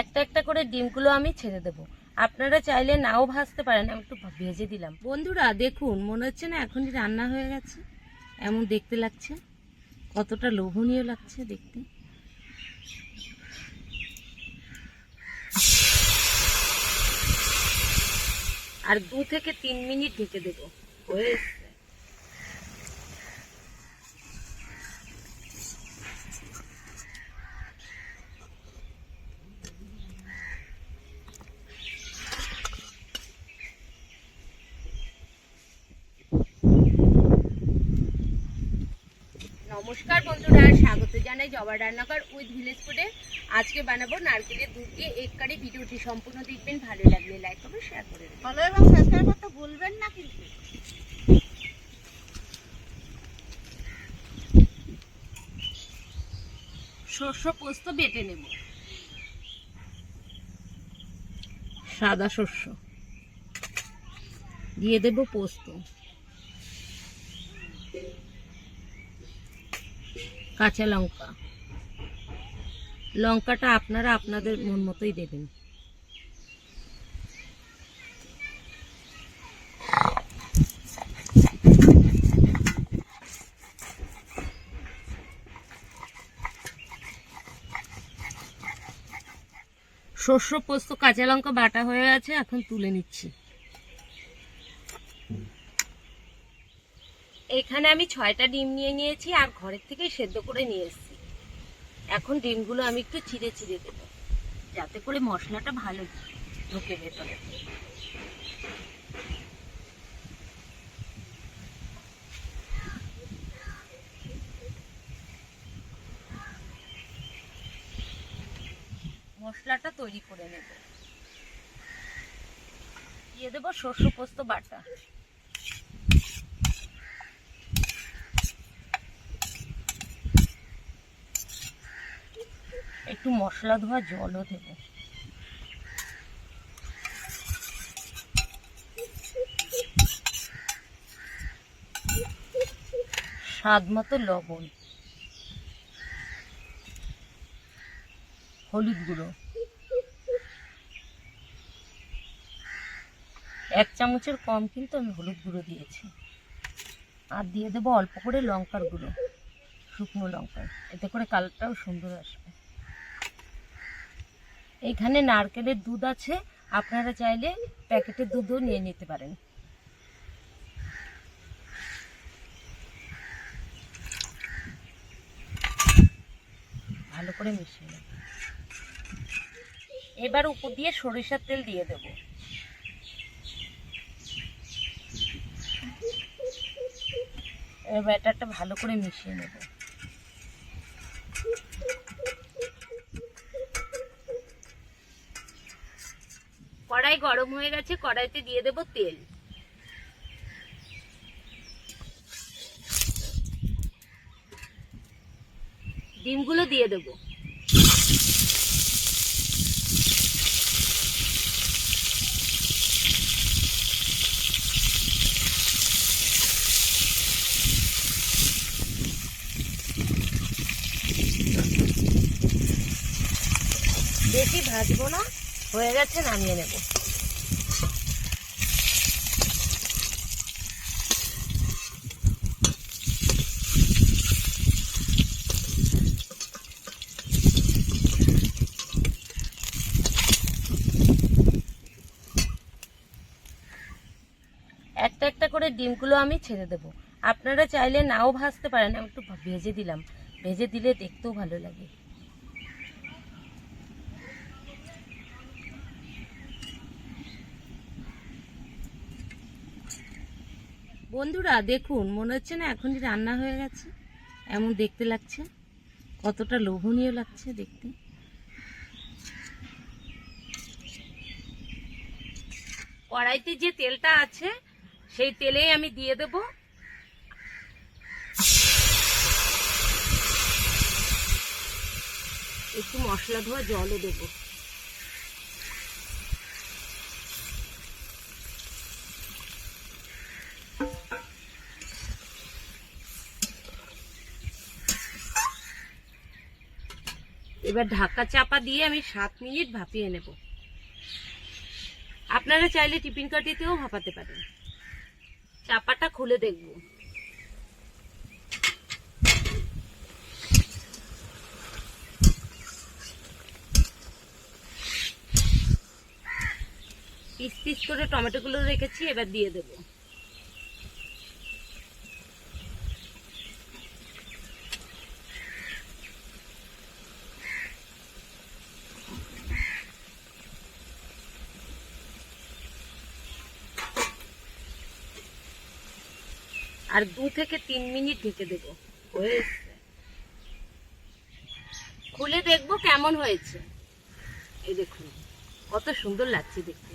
একটা একটা করে ডিমগুলো আমি ছেড়ে দেবো। আপনারা চাইলে নাও ভাজতে পারেন, আমি একটু ভেজে দিলাম। বন্ধুরা, দেখুন, মনে হচ্ছে না এখনই রান্না হয়ে গেছে। এমন দেখতে লাগছে, কতটা লোভনীয় লাগছে দেখতে। আর দু থেকে তিন মিনিট ঢেকে দেবো। হয়ে এসছে। নমস্কার বন্ধুরা স্বাগত জানাই জবা রান্নাঘর উইথ ভিলেজ ফুডে। আজকে বানাবো নারকেলের দুধ দিয়ে এক কারি ভিডিওটি। সম্পূর্ণ দেখবেন ভালো লাগলে লাইক করবেন শেয়ার করে দেবেন। ফলো এবং সাবস্ক্রাইব করতে ভুলবেন না কিন্তু। শস্য পোস্ত বেটে নেব। সাদা শস্য দিয়ে দেব পোস্ত। কাঁচা লঙ্কা। লঙ্কাটা আপনারা আপনাদের মন মতোই দেবেন। শস্য পোস্ত, কাঁচা লঙ্কা বাটা হয়ে গেছে, এখন তুলে নিচ্ছি। এখানে আমি ছয়টা ডিম নিয়ে নিয়েছি আর ঘরের থেকে সেদ্ধ করে নিয়ে এসেছি। এখন ডিমগুলো আমি একটু চিড়ে চিড়ে দেব, যাতে করে মশলাটা ভালো ঢুকে ভেতরে। মশলাটা তৈরি করে নেব। দিয়ে দেবো শস্য পোস্ত বাটা। একটু মশলা ধোয়া, জলও দেব। স্বাদ মতো লবণ। হলুদ গুঁড়ো। এক চামচের কম কিন্তু আমি হলুদ গুঁড়ো দিয়েছি। আর দিয়ে দেবো অল্প করে লঙ্কার গুঁড়ো, শুকনো লঙ্কা এতে করে কালারটাও সুন্দর আসবে। এইখানে নারকেলের দুধ আছে, আপনারা চাইলে প্যাকেটের দুধও নিয়ে নিতে পারেন। ভালো করে মিশিয়ে নেব। এবার উপর দিয়ে সরিষার তেল দিয়ে দেব। ব্যাটারটা ভালো করে মিশিয়ে নেব। কড়াই গরম হয়ে গেছে, কড়াইতে দিয়ে দেব তেল। ডিমগুলো দিয়ে দেব। বেশি ভাজবো না, হয়ে গেছে, নামিয়ে নেব একটা একটা করে ডিমগুলো আমি ছেড়ে দেবো। আপনারা চাইলে নাও ভাজতে পারেন, আমি একটু ভেজে দিলাম। ভেজে দিলে দেখতেও ভালো লাগে। বন্ধুরা, দেখুন, মনে হচ্ছে না এখনই রান্না হয়ে গেছে। এমন দেখতে লাগছে, কতটা লোভনীয় লাগছে দেখতে। কড়াইতে যে তেলটা আছে সেই তেলেই আমি দিয়ে দেব। একটু মশলা ধোয়া জলও দেবো। এবার ঢাকা চাপা দিয়ে আমি সাত মিনিট ভাপিয়ে নেব। আপনারা চাইলে টিফিন কাঠিতেও ভাপাতে পারেন। চাপাটা খুলে দেখব। পিস পিস করে টমেটোগুলো রেখেছি এবার দিয়ে দেবো। আর দু থেকে তিন মিনিট ঢেকে দেবো। খুলে দেখব কেমন হয়েছে। এই দেখুন, কত সুন্দর লাগছে দেখতে।